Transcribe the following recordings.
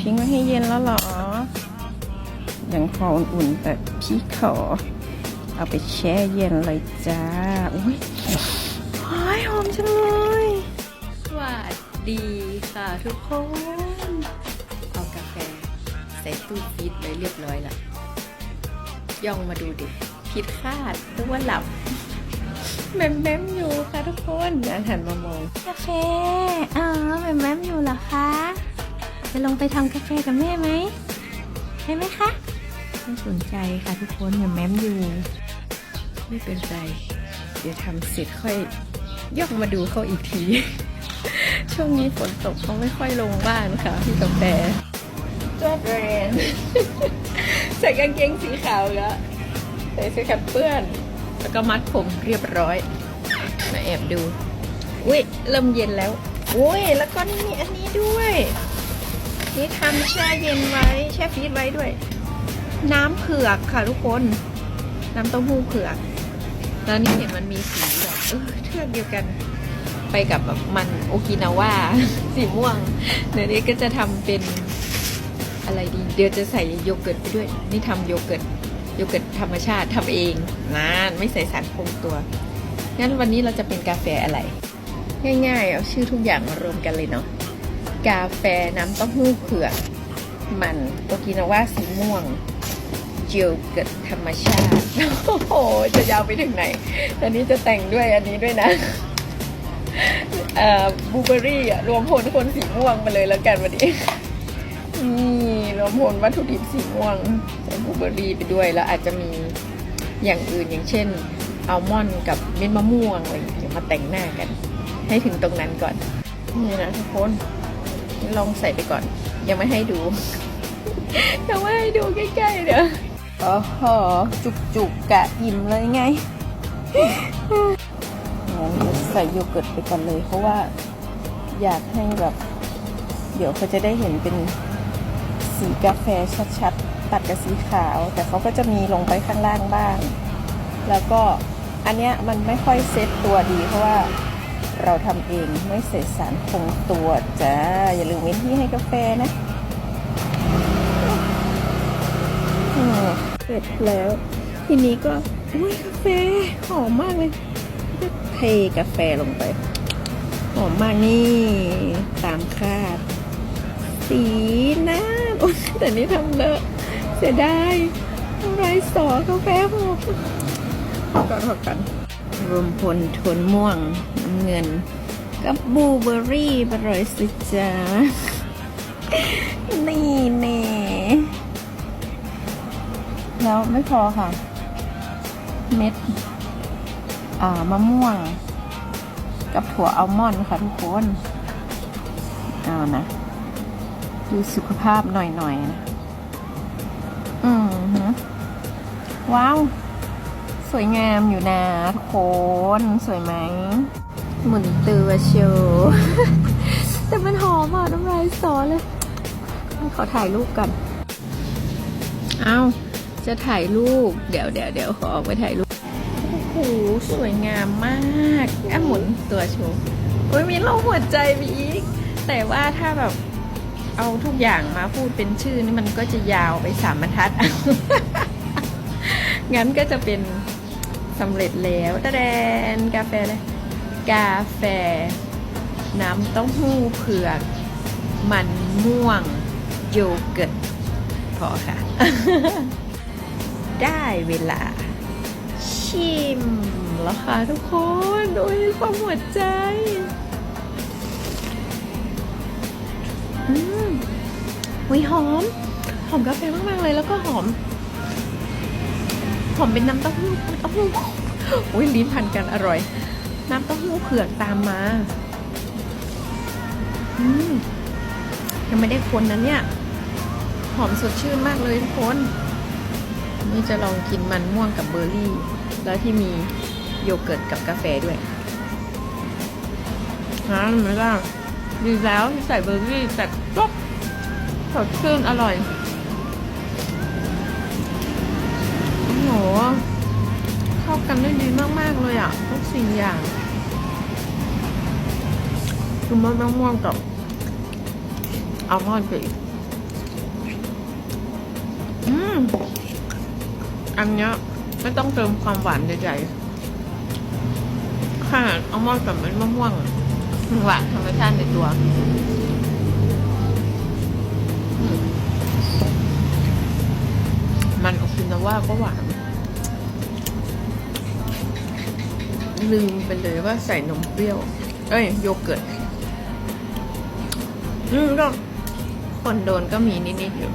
ทิ้งไว้ให้เย็นแล้วเหรอยังพออุ่นๆ แต่พี่ขอ เอาไปแช่เย็นเลยจ้า อุ้ยหอยหอมจังเลย สวัสดีค่ะทุกคน เอากาแฟ ใส่ตู้ฟีดไว้เรียบร้อยละย่องมาดูดิผิดคาดนึกว่าหลับแมมแมมอยู่ค่ะทุกคนอะหันมามองกาแฟอ๋อแม่แม่อยู่เหรอคะ จะลงไปทำกาแฟกับแม่ไหมใช่ไหมคะ ไม่สนใจค่ะทุกคนแม่แม่อยู่ ไม่เป็นไร เดี๋ยวทำเสร็จค่อยย่องมาดูเขาอีกที ช่วงนี้ฝนตกเขาไม่ค่อยลงบ้านค่ะพี่กาแฟจอดเรนใส่กางเกงสีขาวแล้วใส่เสื้อแขนเปื้อน แล้วก็มัดผมเรียบร้อย มาแอบดู อุ้ยเริ่มเย็นแล้ว อุ้ยแล้วก็นี่อันนี้ด้วย นี่ทำแช่เย็นไว้แช่ฟรีซไว้ด้วย น้ำเผือกค่ะทุกคน น้ำเต้าหู้เผือกแล้วนี่เห็นมันมีสีแบบเออเทือกเดียวกันไปกับแบบมันโอกินาว่าสีม่วงเดี๋ยวนี้ก็จะทำเป็นอะไรดี เดี๋ยวจะใส่โยเกิร์ตไปด้วย นี่ทำโยเกิร์ตโยเกิร์ตธรรมชาติทำเองนานไม่ใส่สารคงตัวงั้นวันนี้เราจะเป็นกาแฟอะไร ง่ายๆ เอาชื่อทุกอย่างมารวมกันเลยเนาะ กาแฟน้ำเต้าหู้เผือกมันโอกินาว่าสีม่วงโยเกิร์ตธรรมชาติ โอ้โห จะยาวไปถึงไหน ตอนนี้จะแต่งด้วยอันนี้ด้วยนะบูเบอรี่อะรวมพลคนสีม่วงมาเลยแล้วกันวันนี้นี่รวมพลวัตถุดิบสีม่วงใส่บูเบอรี่ไปด้วยแล้วอาจจะมีอย่างอื่นอย่างเช่นอัลมอนด์กับเม็ดมะม่วงอะไรอย่างเงี้ยมาแต่งหน้ากัน ให้ถึงตรงนั้นก่อน นี่นะทุกคน ลองใส่ไปก่อน ยังไม่ให้ดู ยังไม่ให้ดูใกล้ๆเดี๋ยวโอ้โหจุกจุกกะอิ่มเลยไงงั้นใส่โยเกิร์ตไปก่อนเลย เพราะว่าอยากให้แบบ เดี๋ยวเขาจะได้เห็นเป็นสีกาแฟชัดๆ ตัดกับสีขาว แต่เขาก็จะมีลงไปข้างล่างบ้าง แล้วก็อันเนี้ยมันไม่ค่อยเซ็ตตัวดีเพราะว่า เราทำเองไม่ใส่สารคงตัวจ้า อย่าลืมเว้นที่ให้กาแฟนะเสร็จแล้ว ทีนี้ก็อุ้ยกาแฟหอมมากเลยก็เทกาแฟลงไป หอมมากนี่ตามคาด สีน้ำโอ๊ยแต่นี่ทำเลอะเสียดายอะไรสอกาแฟหอมพอก่อนพอก่อนรวมพลทนม่วงำเงินกับบูเบอร์รี่ไปเลยสิจ้านี่แน่แล้วไม่พอค่ะ เม็ด อ่ามะม่วง กับถั่วอัลมอนด์ค่ะทุกคน เอานะ ดูสุขภาพหน่อยๆนะ อืมฮึว้าว สวยงามอยู่นะทุกคน สวยไหม หมุนตัวโชว์แต่มันหอมอะน้ำลายสอเลยขอถ่ายรูปกัน เอาจะถ่ายรูป เดี๋ยวเดี๋ยวเดี๋ยวขอออกไปถ่ายรูป โอ้โห สวยงามมากอะหมุนตัวโชว์โอ้ยมีโลหัวใจมีอีก แต่ว่าถ้าแบบเอาทุกอย่างมาพูดเป็นชื่อนี่มันก็จะยาวไปสามบรรทัด งั้นก็จะเป็นสำเร็จแล้วตะแดนกาแฟเลย กาแฟ น้ำเต้าหู้เผือก มันม่วง โยเกิร์ตพอค่ะ ได้เวลา ชิมแล้วค่ะทุกคนโดยความหัวใจอืมวิหอม หอมกาแฟมากๆเลยแล้วก็หอม หอมเป็นน้ำเต้าหู้เต้าหู้อุ้ยลิ้นพันกันอร่อย น้ำเต้าหู้เผือกตามมาอืมยังไม่ได้คนนะเนี่ย หอมสดชื่นมากเลยทุกคน นี่จะลองกินมันม่วงกับเบอร์รี่ แล้วที่มีโยเกิร์ตกับกาแฟด้วยฮะไม่ได้ดีแล้วที่ใส่เบอร์รี่แต่ก็สดชื่นอร่อย โอ้โหเข้ากันได้ดีมาก ๆ เลยอะ ทุกสิ่งอย่าง คือมันมะม่วงกับอัลมอนด์ไปอีกอืมอันเนี้ยไม่ต้องเติมความหวานใหญ่ๆค่ะอัลมอนด์กับเม็ดมะม่วงหวานธรรมชาติในตัวมันโอคินาว่าก็หวานลืมไปเลยว่าใส่นมเปรี้ยว เอ้ย โยเกิร์ต อืมก็คนโดนก็มีนิดๆอยู่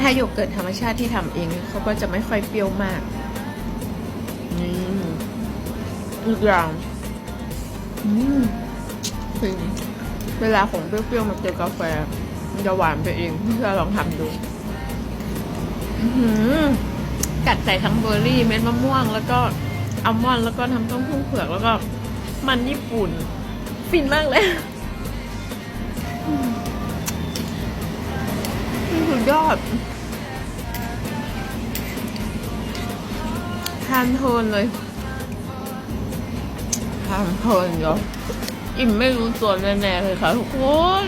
ถ้าโยเกิร์ตธรรมชาติที่ทำเองเขาก็จะไม่ค่อยเปรี้ยวมากนี่อีกอย่างอืมคือเวลาของเปรี้ยวๆมาเจอกาแฟมันจะหวานไปเองพี่จะลองทำดูอื้อหือกัดใส่ทั้งเบอร์รี่เม็ดมะม่วง แล้วก็อัลมอนด์แล้วก็ทำต้มพุ่งเผือกแล้วก็มันญี่ปุ่น ฟินมากเลยอืมนี่ สุดยอดทานเพลินเลยทานเพลินเนาะอิ่มไม่รู้ตัวแน่ๆเลยค่ะทุกคน